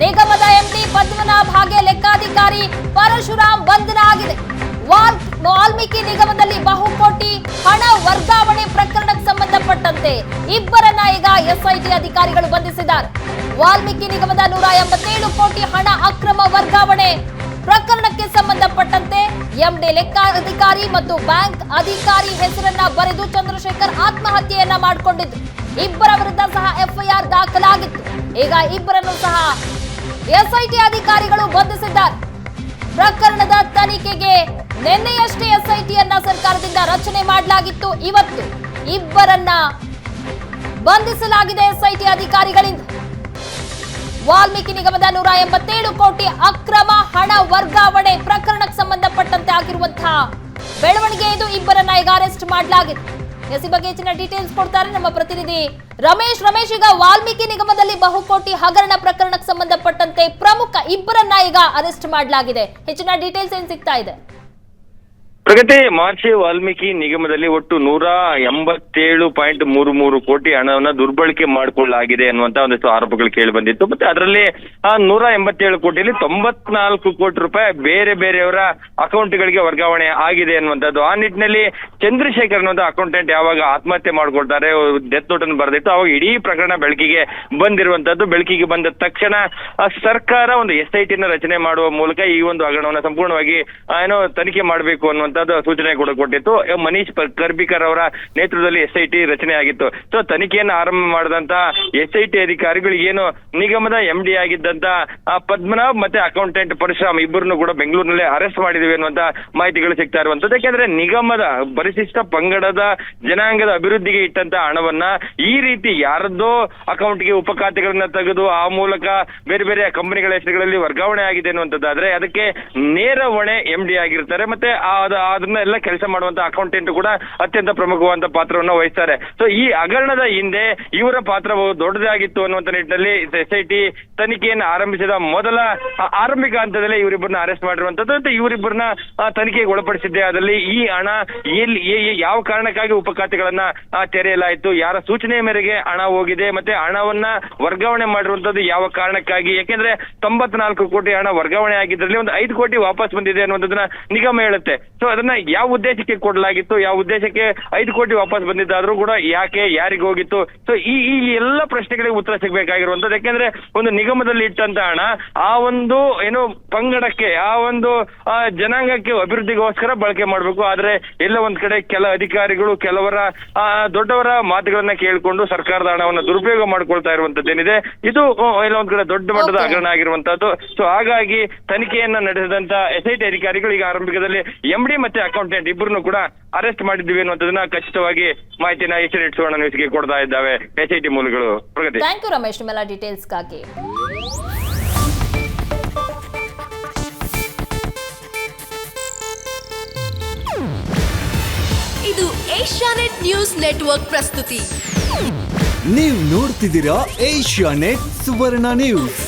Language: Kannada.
ನಿಗಮದ ಎಂಡಿ ಪದ್ಮನಾಭ್ ಹಾಗೆ ಲೆಕ್ಕಾಧಿಕಾರಿ ಪರಶುರಾಮ್ ಬಂಧನ ಆಗಿದೆ ವಾಲ್ ವಾಲ್ಮೀಕಿ ನಿಗಮದಲ್ಲಿ ಬಹುಕೋಟಿ ಹಣ ವರ್ಗಾವಣೆ ಪ್ರಕರಣಕ್ಕೆ ಸಂಬಂಧಪಟ್ಟಂತೆ ಇಬ್ಬರನ್ನ ಈಗ ಎಸ್ಐಟಿ ಅಧಿಕಾರಿಗಳು ಬಂಧಿಸಿದ್ದಾರೆ. ವಾಲ್ಮೀಕಿ ನಿಗಮದ ನೂರ ಎಂಬತ್ತೇಳು ಕೋಟಿ ಹಣ ಅಕ್ರಮ ವರ್ಗಾವಣೆ ಪ್ರಕರಣಕ್ಕೆ ಸಂಬಂಧಪಟ್ಟಂತೆ ಎಂಡಿ ಲೆಕ್ಕಾಧಿಕಾರಿ ಮತ್ತು ಬ್ಯಾಂಕ್ ಅಧಿಕಾರಿ ಹೆಸರನ್ನ ಬರೆದು ಚಂದ್ರಶೇಖರ್ ಆತ್ಮಹತ್ಯೆಯನ್ನ ಮಾಡಿಕೊಂಡಿದ್ದು. ಇಬ್ಬರ ವಿರುದ್ಧ ಸಹ ಎಫ್ಐಆರ್ ದಾಖಲಾಗಿತ್ತು. ಈಗ ಇಬ್ಬರನ್ನು ಸಹ ಎಸ್ಐಟಿ ಅಧಿಕಾರಿಗಳು ಬಂಧಿಸಿದ್ದಾರೆ. ಪ್ರಕರಣದ ತನಿಖೆಗೆ ನಿನ್ನೆಯಷ್ಟೇ ಎಸ್ಐಟಿಯನ್ನ ಸರ್ಕಾರದಿಂದ ರಚನೆ ಮಾಡಲಾಗಿತ್ತು. ಇವತ್ತು ಇಬ್ಬರನ್ನ ಬಂಧಿಸಲಾಗಿದೆ ಎಸ್ಐಟಿ ಅಧಿಕಾರಿಗಳಿಂದ. ವಾಲ್ಮೀಕಿ ನಿಗಮದ ನೂರ ಎಂಬತ್ತೇಳು ಕೋಟಿ ಅಕ್ರಮ ಹಣ ವರ್ಗಾವಣೆ ಪ್ರಕರಣಕ್ಕೆ ಸಂಬಂಧಪಟ್ಟಂತೆ ಆಗಿರುವಂತಹ ಬೆಳವಣಿಗೆ ಇದು ಇಬ್ಬರನ್ನ ಈಗ ಅರೆಸ್ಟ್ ಮಾಡಲಾಗಿದೆ. ಎಸ್ ಈ ಬಗ್ಗೆ ಹೆಚ್ಚಿನ ಡೀಟೇಲ್ಸ್ ಕೊಡ್ತಾರೆ ನಮ್ಮ ಪ್ರತಿನಿಧಿ ರಮೇಶ್. ರಮೇಶ್, ಈಗ ವಾಲ್ಮೀಕಿ ನಿಗಮದಲ್ಲಿ ಬಹುಕೋಟಿ ಹಗರಣ ಪ್ರಕರಣಕ್ಕೆ ಸಂಬಂಧಪಟ್ಟಂತೆ ಪ್ರಮುಖ ಇಬ್ಬರನ್ನ ಈಗ ಅರೆಸ್ಟ್ ಮಾಡಲಾಗಿದೆ. ಹೆಚ್ಚಿನ ಡೀಟೇಲ್ಸ್ ಏನ್ ಸಿಗ್ತಾ ಇದೆ? ಪ್ರಗತಿ ಮಹರ್ಷಿ ವಾಲ್ಮೀಕಿ ನಿಗಮದಲ್ಲಿ ಒಟ್ಟು ನೂರ ಎಂಬತ್ತೇಳು ಪಾಯಿಂಟ್ ಮೂರು ಮೂರು ಕೋಟಿ ಹಣವನ್ನ ದುರ್ಬಳಕೆ ಮಾಡಿಕೊಳ್ಳಲಾಗಿದೆ ಅನ್ನುವಂತ ಒಂದಿಷ್ಟು ಆರೋಪಗಳು ಕೇಳಿ ಬಂದಿತ್ತು. ಮತ್ತೆ ಅದರಲ್ಲಿ, ಆ, ನೂರ ಎಂಬತ್ತೇಳು ಕೋಟಿಯಲ್ಲಿ ತೊಂಬತ್ನಾಲ್ಕು ಕೋಟಿ ರೂಪಾಯಿ ಬೇರೆ ಬೇರೆಯವರ ಅಕೌಂಟ್ಗಳಿಗೆ ವರ್ಗಾವಣೆ ಆಗಿದೆ ಅನ್ನುವಂಥದ್ದು. ಆ ನಿಟ್ಟಿನಲ್ಲಿ ಚಂದ್ರಶೇಖರ್ ಅನ್ನುವಂಥ ಅಕೌಂಟೆಂಟ್ ಯಾವಾಗ ಆತ್ಮಹತ್ಯೆ ಮಾಡ್ಕೊಳ್ತಾರೆ, ಡೆತ್ ನೋಟ್ ಅನ್ನು ಬರೆದಿತ್ತು. ಅವಾಗ ಇಡೀ ಪ್ರಕರಣ ಬೆಳಕಿಗೆ ಬಂದಿರುವಂತದ್ದು ಬೆಳಕಿಗೆ ಬಂದ ತಕ್ಷಣ ಸರ್ಕಾರ ಒಂದು ಎಸ್ ಐ ಟಿನ ರಚನೆ ಮಾಡುವ ಮೂಲಕ ಈ ಒಂದು ಹಗರಣವನ್ನು ಸಂಪೂರ್ಣವಾಗಿ ಏನೋ ತನಿಖೆ ಮಾಡಬೇಕು ಅನ್ನುವಂಥದ್ದು ಸೂಚನೆ ಕೂಡ ಕೊಟ್ಟಿತ್ತು. ಮನೀಶ್ ಕರ್ಬಿಕರ್ ಅವರ ನೇತೃತ್ವದಲ್ಲಿ ಎಸ್ ಐ ಟಿ ರಚನೆ ಆಗಿತ್ತು. ಸೊ ತನಿಖೆಯನ್ನು ಆರಂಭ ಮಾಡಿದಂತ ಎಸ್ ಐ ಟಿ ಅಧಿಕಾರಿಗಳು ಏನು ನಿಗಮದ ಎಂ ಡಿ ಆಗಿದ್ದಂತ ಪದ್ಮನಾಭ್ ಮತ್ತೆ ಅಕೌಂಟೆಂಟ್ ಪರಶುರಾಮ್ ಇಬ್ಬರನ್ನು ಕೂಡ ಬೆಂಗಳೂರಿನಲ್ಲಿ ಅರೆಸ್ಟ್ ಮಾಡಿದಿವೆ ಅನ್ನುವಂತ ಮಾಹಿತಿಗಳು ಸಿಗ್ತಾ ಇರುವಂತದ್ದು. ಯಾಕೆಂದ್ರೆ ನಿಗಮದ ಪರಿಶಿಷ್ಟ ಪಂಗಡದ ಜನಾಂಗದ ಅಭಿವೃದ್ಧಿಗೆ ಇಟ್ಟಂತ ಹಣವನ್ನ ಈ ರೀತಿ ಯಾರದ್ದೋ ಅಕೌಂಟ್ಗೆ ಉಪ ಖಾತೆಗಳನ್ನ ತೆಗೆದು, ಆ ಮೂಲಕ ಬೇರೆ ಬೇರೆ ಕಂಪನಿಗಳ ಹೆಸರುಗಳಲ್ಲಿ ವರ್ಗಾವಣೆ ಆಗಿದೆ ಅನ್ನುವಂಥದ್ದಾದ್ರೆ ಅದಕ್ಕೆ ನೇರ ಹೊಣೆ ಎಂ ಡಿ ಆಗಿರ್ತಾರೆ. ಮತ್ತೆ ಆ- ಅದ- ಅದನ್ನ ಕೆಲಸ ಮಾಡುವಂತ ಅಕೌಂಟೆಂಟ್ ಕೂಡ ಅತ್ಯಂತ ಪ್ರಮುಖವಾದ ಪಾತ್ರವನ್ನ ವಹಿಸ್ತಾರೆ. ಸೊ ಈ ಹಗರಣದ ಹಿಂದೆ ಇವರ ಪಾತ್ರವು ದೊಡ್ಡದಾಗಿತ್ತು ಅನ್ನುವಂತ ನಿಟ್ಟಿನಲ್ಲಿ ಎಸ್ ತನಿಖೆಯನ್ನು ಆರಂಭಿಸಿದ ಮೊದಲ ಆರಂಭಿಕ ಹಂತದಲ್ಲಿ ಇವರಿಬ್ಬರನ್ನ ಅರೆಸ್ಟ್ ಮಾಡಿರುವಂತದ್ದು. ಇವರಿಬ್ಬರನ್ನ ತನಿಖೆಗೆ ಒಳಪಡಿಸಿದ್ದೆ ಅದರಲ್ಲಿ ಈ ಹಣ ಎಲ್ಲಿ ಯಾವ ಕಾರಣಕ್ಕಾಗಿ ಉಪ ಖಾತೆಗಳನ್ನ ತೆರೆಯಲಾಯಿತು, ಯಾರ ಸೂಚನೆ ಮೇರೆಗೆ ಹಣ ಹೋಗಿದೆ, ಮತ್ತೆ ಹಣವನ್ನ ವರ್ಗಾವಣೆ ಮಾಡಿರುವಂತದ್ದು ಯಾವ ಕಾರಣಕ್ಕಾಗಿ? ಯಾಕೆಂದ್ರೆ ತೊಂಬತ್ನಾಲ್ಕು ಕೋಟಿ ಹಣ ವರ್ಗಾವಣೆ ಆಗಿದ್ರಲ್ಲಿ ಒಂದು ಐದು ಕೋಟಿ ವಾಪಸ್ ಬಂದಿದೆ ಅನ್ನುವಂಥದ್ದನ್ನ ನಿಗಮ ಹೇಳುತ್ತೆ. ಸೊ ಅದನ್ನ ಯಾವ ಉದ್ದೇಶಕ್ಕೆ ಕೊಡಲಾಗಿತ್ತು ಯಾವ ಉದ್ದೇಶಕ್ಕೆ ಐದು ಕೋಟಿ ವಾಪಸ್ ಬಂದಿದ್ದಾದ್ರು ಕೂಡ ಯಾಕೆ ಯಾರಿಗೆ ಹೋಗಿತ್ತು? ಸೊ ಈ ಈ ಎಲ್ಲ ಪ್ರಶ್ನೆಗಳಿಗೆ ಉತ್ತರ ಸಿಗ್ಬೇಕಾಗಿರುವಂತದ್ದು ಯಾಕೆಂದ್ರೆ ಒಂದು ನಿಗಮದಲ್ಲಿ ಇಟ್ಟಂತ ಹಣ ಆ ಒಂದು ಏನು ಪಂಗಡಕ್ಕೆ ಆ ಒಂದು ಜನಾಂಗಕ್ಕೆ ಅಭಿವೃದ್ಧಿಗೋಸ್ಕರ ಬಳಕೆ ಮಾಡಬೇಕು. ಆದ್ರೆ ಎಲ್ಲ ಒಂದ್ ಕಡೆ ಕೆಲ ಅಧಿಕಾರಿಗಳು ಕೆಲವರ ದೊಡ್ಡವರ ಮಾತುಗಳನ್ನ ಕೇಳಿಕೊಂಡು ಸರ್ಕಾರದ ಹಣವನ್ನು ದುರುಪಯೋಗ ಮಾಡ್ಕೊಳ್ತಾ ಇರುವಂತದ್ದು ಏನಿದೆ ಇದು ಎಲ್ಲ ಒಂದ್ ಕಡೆ ದೊಡ್ಡ ಮಟ್ಟದ. ಹಗರಣ ಆಗಿರುವಂತದ್ದು ಸೊ ಹಾಗಾಗಿ ತನಿಖೆಯನ್ನ ನಡೆಸಿದಂತ ಎಸ್ ಐ ಟಿ ಅಧಿಕಾರಿಗಳು ಈಗ ಆರಂಭಿಕದಲ್ಲಿ ಎಂ ಡಿ ಮತ್ತೆ ಅಕೌಂಟೆಂಟ್ ಇಬ್ಬರನ್ನು ಕೂಡ ಅರೆಸ್ಟ್ ಮಾಡಿದ್ದೀವಿ ಅನ್ನುವಂಥದ್ದನ್ನ ಖಚಿತವಾಗಿ ಮಾಹಿತಿನ ಎಚ್ ಡಿ ಸುವರ್ಣ ನ್ಯೂಸ್ಗೆ ಕೊಡ್ತಾ ಇದ್ದಾವೆ ಎಸ್ಐಟಿ ಐ ಟಿ ಮೂಲಗಳು. ಪ್ರಗತಿ. Thank you Ramesh. ನಿಮ್ಮೆಲ್ಲ ಡೀಟೇಲ್ಸ್ಗಾಗಿ ಇದು ಏಷ್ಯಾನೆಟ್ ನ್ಯೂಸ್ ನೆಟ್ವರ್ಕ್ ಪ್ರಸ್ತುತಿ. ನೀವು ನೋಡ್ತಿದ್ದೀರಾ ಏಷ್ಯಾ ನೆಟ್ ಸುವರ್ಣ ನ್ಯೂಸ್.